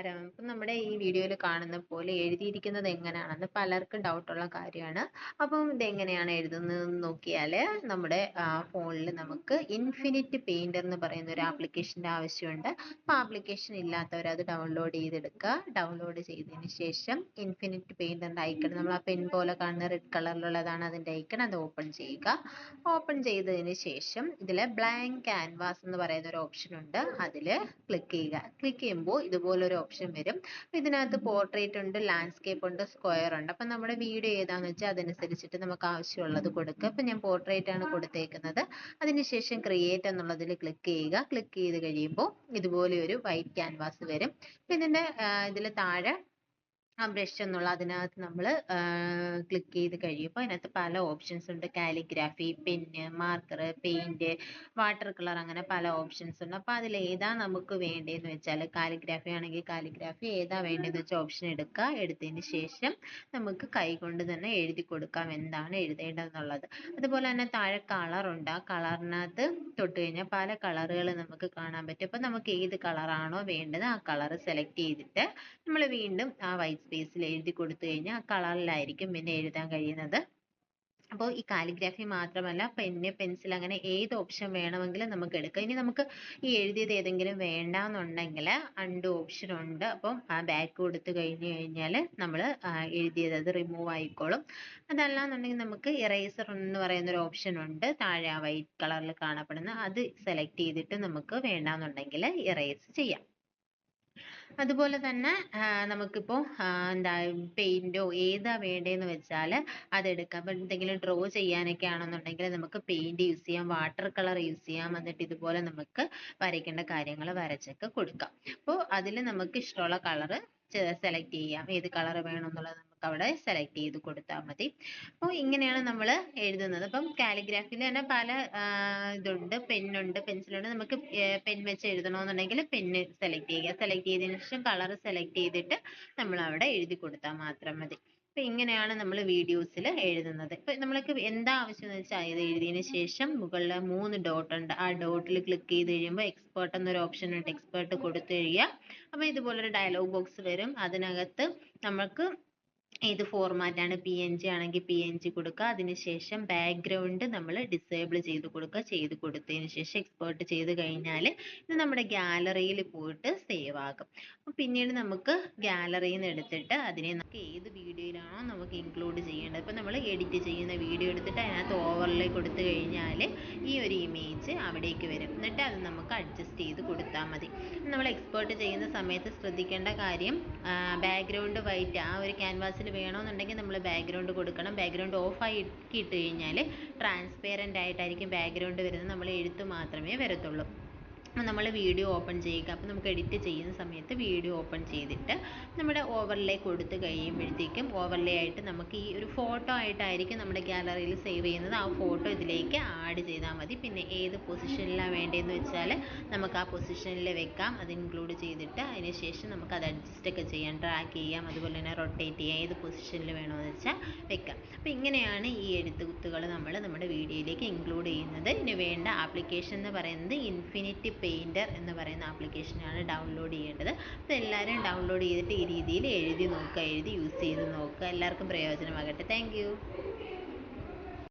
നമസ്കാരം ഇപ്പൊ നമ്മുടെ ഈ വീഡിയോയിൽ കാണുന്ന പോലെ എഴുതിയിരിക്കുന്നത് എങ്ങനെയാണെന്ന് പലർക്കും ഡൗട്ടുള്ള കാര്യമാണ്. അപ്പം ഇതെങ്ങനെയാണ് എഴുതുന്നതെന്ന് നോക്കിയാൽ നമ്മുടെ ഫോണിൽ നമുക്ക് ഇൻഫിനിറ്റ് പെയിന്റർ എന്ന് പറയുന്ന ഒരു ആപ്ലിക്കേഷന്റെ ആവശ്യമുണ്ട്. അപ്പോൾ ആപ്ലിക്കേഷൻ ഇല്ലാത്തവർ അത് ഡൗൺലോഡ് ചെയ്തെടുക്കുക. ഡൗൺലോഡ് ചെയ്തതിന് ശേഷം ഇൻഫിനിറ്റ് പെയിന്ററിന്റെ ഐക്കൺ നമ്മൾ ആ പെൻ പോലെ കാണുന്ന റെഡ് കളറിലുള്ളതാണ് അതിന്റെ ഐക്കൺ അത് ഓപ്പൺ ചെയ്യുക. ഓപ്പൺ ചെയ്തതിന് ശേഷം ഇതിൽ ബ്ലാങ്ക് ക്യാൻവാസ് എന്ന് പറയുന്ന ഒരു ഓപ്ഷൻ ഉണ്ട്. അതിൽ ക്ലിക്ക് ചെയ്യുക. ക്ലിക്ക് ചെയ്യുമ്പോൾ ഇതുപോലൊരു ഓപ്ഷൻ വരും. അപ്പൊ ഇതിനകത്ത് പോർട്രേറ്റ് ഉണ്ട് ലാൻഡ്സ്കേപ്പ് ഉണ്ട് സ്ക്വയർ ഉണ്ട്. അപ്പം നമ്മുടെ വീട് ഏതാന്ന് വെച്ചാൽ അതനുസരിച്ചിട്ട് നമുക്ക് ആവശ്യമുള്ളത് കൊടുക്കുക അപ്പം ഞാൻ പോർട്രേറ്റ് ആണ് കൊടുത്തേക്കുന്നത്. അതിനുശേഷം ക്രിയേറ്റ് എന്നുള്ളതിൽ ക്ലിക്ക് ചെയ്യുക. ക്ലിക്ക് ചെയ്ത് കഴിയുമ്പോൾ ഇതുപോലെ ഒരു വൈറ്റ് ക്യാൻവാസ് വരും. അപ്പം ഇതിന്റെ ഇതിൽ താഴെ ആ ബ്രഷ് എന്നുള്ള അതിനകത്ത് നമ്മൾ ക്ലിക്ക് ചെയ്ത് കഴിയുമ്പോൾ അതിനകത്ത് പല ഓപ്ഷൻസ് ഉണ്ട്. Calligraphy pen marker paint water colour അങ്ങനെ പല ഓപ്ഷൻസ് ഉണ്ട്. അപ്പോൾ അതിൽ ഏതാ നമുക്ക് വേണ്ടതെന്ന് വെച്ചാൽ കാലിഗ്രാഫി ആണെങ്കിൽ കാലിഗ്രാഫി ഏതാ വേണ്ടതെന്ന് വെച്ചാൽ ഓപ്ഷൻ എടുക്കുക. എടുത്തതിന് ശേഷം നമുക്ക് കൈ കൊണ്ട് തന്നെ എഴുതി കൊടുക്കാം എന്താണ് എഴുതേണ്ടതെന്നുള്ളത്. അതുപോലെ തന്നെ താഴെ കളർ ഉണ്ട്. ആ കളറിനകത്ത് തൊട്ട് കഴിഞ്ഞാൽ പല കളറുകൾ നമുക്ക് കാണാൻ പറ്റും. അപ്പോൾ നമുക്ക് ഏത് കളറാണോ വേണ്ടത് ആ കളർ സെലക്ട് ചെയ്തിട്ട് നമ്മൾ വീണ്ടും ആ വൈറ്റ് സ്പേസിൽ എഴുതി കൊടുത്തു കഴിഞ്ഞാൽ ആ കളറിലായിരിക്കും പിന്നെ എഴുതാൻ കഴിയുന്നത്. അപ്പോൾ ഈ കാലിഗ്രാഫി മാത്രമല്ല പെന്ന് പെൻസിൽ അങ്ങനെ ഏത് ഓപ്ഷൻ വേണമെങ്കിലും നമുക്ക് എടുക്കാം. ഇനി നമുക്ക് ഈ എഴുതിയത് ഏതെങ്കിലും വേണ്ടാന്നുണ്ടെങ്കിൽ അൺഡു ഓപ്ഷൻ ഉണ്ട്. അപ്പം ആ ബാക്ക് കൊടുത്തു കഴിഞ്ഞു കഴിഞ്ഞാൽ നമ്മൾ എഴുതിയത് അത് റിമൂവ് ആയിക്കോളും. അതല്ലാന്നുണ്ടെങ്കിൽ നമുക്ക് ഇറേസർ എന്ന് പറയുന്ന ഒരു ഓപ്ഷൻ ഉണ്ട്. താഴെ ആ വൈറ്റ് കളറിൽ കാണപ്പെടുന്ന അത് സെലക്ട് ചെയ്തിട്ട് നമുക്ക് വേണ്ടാന്നുണ്ടെങ്കിൽ ഇറേസ് ചെയ്യാം. അതുപോലെ തന്നെ നമുക്കിപ്പോൾ എന്താ പെയിന്റോ ഏതാ വേണ്ടതെന്ന് വെച്ചാൽ അതെടുക്കാം. അപ്പം എന്തെങ്കിലും ഡ്രോ ചെയ്യാനൊക്കെ ആണെന്നുണ്ടെങ്കിൽ നമുക്ക് പെയിന്റ് യൂസ് ചെയ്യാം വാട്ടർ കളർ യൂസ് ചെയ്യാം. എന്നിട്ട് ഇതുപോലെ നമുക്ക് വരയ്ക്കേണ്ട കാര്യങ്ങൾ വരച്ചൊക്കെ കൊടുക്കാം. അപ്പോൾ അതിൽ നമുക്ക് ഇഷ്ടമുള്ള കളർ സെലക്ട് ചെയ്യാം. ഏത് കളർ വേണമെന്നുള്ളത് അവിടെ സെലക്ട് ചെയ്ത് കൊടുത്താൽ മതി. അപ്പോൾ ഇങ്ങനെയാണ് നമ്മൾ എഴുതുന്നത്. അപ്പം കാലിഗ്രാഫിയിൽ തന്നെ പല ഇതുണ്ട്. പെന്നുണ്ട് പെൻസിലുണ്ട് നമുക്ക് പെൻ വെച്ച് എഴുതണമെന്നുണ്ടെങ്കിൽ പെന്ന് സെലക്ട് ചെയ്യുക. സെലക്ട് ചെയ്തതിന് ശേഷം കളർ സെലക്ട് ചെയ്തിട്ട് നമ്മൾ അവിടെ എഴുതി കൊടുത്താൽ മാത്രം മതി. അപ്പോൾ ഇങ്ങനെയാണ് നമ്മൾ വീഡിയോസിൽ എഴുതുന്നത്. ഇപ്പം നമ്മൾക്ക് എന്താ ആവശ്യം എന്ന് വെച്ചാൽ ഇത് എഴുതിയതിന് ശേഷം മുകളിൽ മൂന്ന് ഡോട്ട് ഉണ്ട്. ആ ഡോട്ടിൽ ക്ലിക്ക് ചെയ്ത് കഴിയുമ്പോൾ എക്സ്പേർട്ട് എന്നൊരു ഓപ്ഷൻ ഉണ്ട്. എക്സ്പേർട്ട് കൊടുത്തു കഴിയുക. അപ്പോൾ ഇതുപോലൊരു ഡയലോഗ് ബോക്സ് വരും. അതിനകത്ത് നമുക്ക് ഏത് ഫോർമാറ്റ് ആണ്? പി എൻ ജി ആണെങ്കിൽ പി എൻ ജി കൊടുക്കുക. അതിനുശേഷം ബാക്ക്ഗ്രൗണ്ട് നമ്മൾ ഡിസേബിൾ ചെയ്ത് കൊടുക്കുക. ചെയ്ത് കൊടുത്തതിന് ശേഷം എക്സ്പോർട്ട് ചെയ്ത് കഴിഞ്ഞാൽ ഇത് നമ്മുടെ ഗാലറിയിൽ പോയിട്ട് സേവ് ആകും. അപ്പോൾ പിന്നീട് നമുക്ക് ഗാലറിയിൽ നിന്ന് എടുത്തിട്ട് അതിനെ നമുക്ക് ഏത് വീഡിയോയിലാണോ നമുക്ക് ഇൻക്ലൂഡ് ചെയ്യേണ്ടത്. ഇപ്പോൾ നമ്മൾ എഡിറ്റ് ചെയ്യുന്ന വീഡിയോ എടുത്തിട്ട് അതിനകത്ത് ഓവർലേ കൊടുത്തു കഴിഞ്ഞാൽ ഈ ഒരു ഇമേജ് അവിടേക്ക് വരും. എന്നിട്ട് അത് നമുക്ക് അഡ്ജസ്റ്റ് ചെയ്ത് കൊടുത്താൽ മതി. നമ്മൾ എക്സ്പോർട്ട് ചെയ്യുന്ന സമയത്ത് ശ്രദ്ധിക്കേണ്ട കാര്യം ബാക്ക്ഗ്രൗണ്ട് വൈറ്റ് ആ ഒരു ക്യാൻവാസിൽ വേണമെന്നുണ്ടെങ്കിൽ നമ്മൾ ബാക്ക്ഗ്രൗണ്ട് കൊടുക്കണം. ബാക്ക്ഗ്രൗണ്ട് ഓഫ് ആക്കി ഇട്ട് കഴിഞ്ഞാൽ ട്രാൻസ്പെയറന്റ് ആയിട്ടായിരിക്കും ബാക്ക്ഗ്രൗണ്ട് വരുന്നത്. നമ്മൾ എഴുത്ത് മാത്രമേ വരത്തുള്ളൂ. നമ്മൾ വീഡിയോ ഓപ്പൺ ചെയ്യുക. അപ്പോൾ നമുക്ക് എഡിറ്റ് ചെയ്യുന്ന സമയത്ത് വീഡിയോ ഓപ്പൺ ചെയ്തിട്ട് നമ്മുടെ ഓവർലേ കൊടുത്ത് കഴിയുമ്പോഴത്തേക്കും ഓവർലേ ആയിട്ട് നമുക്ക് ഈ ഒരു ഫോട്ടോ ആയിട്ടായിരിക്കും നമ്മുടെ ഗാലറിയിൽ സേവ് ചെയ്യുന്നത്. ആ ഫോട്ടോ ഇതിലേക്ക് ആഡ് ചെയ്താൽ മതി. പിന്നെ ഏത് പൊസിഷനിലാണ് വേണ്ടതെന്ന് വെച്ചാൽ നമുക്ക് ആ പൊസിഷനിൽ വെക്കാം. അത് ഇൻക്ലൂഡ് ചെയ്തിട്ട് അതിന് ശേഷം നമുക്ക് അത് അഡ്ജസ്റ്റ് ഒക്കെ ചെയ്യാം. ട്രാക്ക് ചെയ്യാം. അതുപോലെ തന്നെ റൊട്ടേറ്റ് ചെയ്യാം. ഏത് പൊസിഷനിൽ വേണമെന്ന് വെച്ചാൽ വെക്കാം. അപ്പോൾ ഇങ്ങനെയാണ് ഈ എഴുത്തുകുത്തുകൾ നമ്മൾ നമ്മുടെ വീഡിയോയിലേക്ക് ഇൻക്ലൂഡ് ചെയ്യുന്നത്. ഇതിന് വേണ്ട ആപ്ലിക്കേഷൻ എന്ന് പറയുന്നത് ഇൻഫിനിറ്റി പെയിന്റർ എന്ന് പറയുന്ന ആപ്ലിക്കേഷനാണ് ഡൗൺലോഡ് ചെയ്യേണ്ടത്. അപ്പോൾ എല്ലാവരും ഡൗൺലോഡ് ചെയ്തിട്ട് ഈ രീതിയിൽ എഴുതി നോക്കുക എഴുതി യൂസ് ചെയ്ത് നോക്കുക. എല്ലാവർക്കും പ്രയോജനമാകട്ടെ. താങ്ക്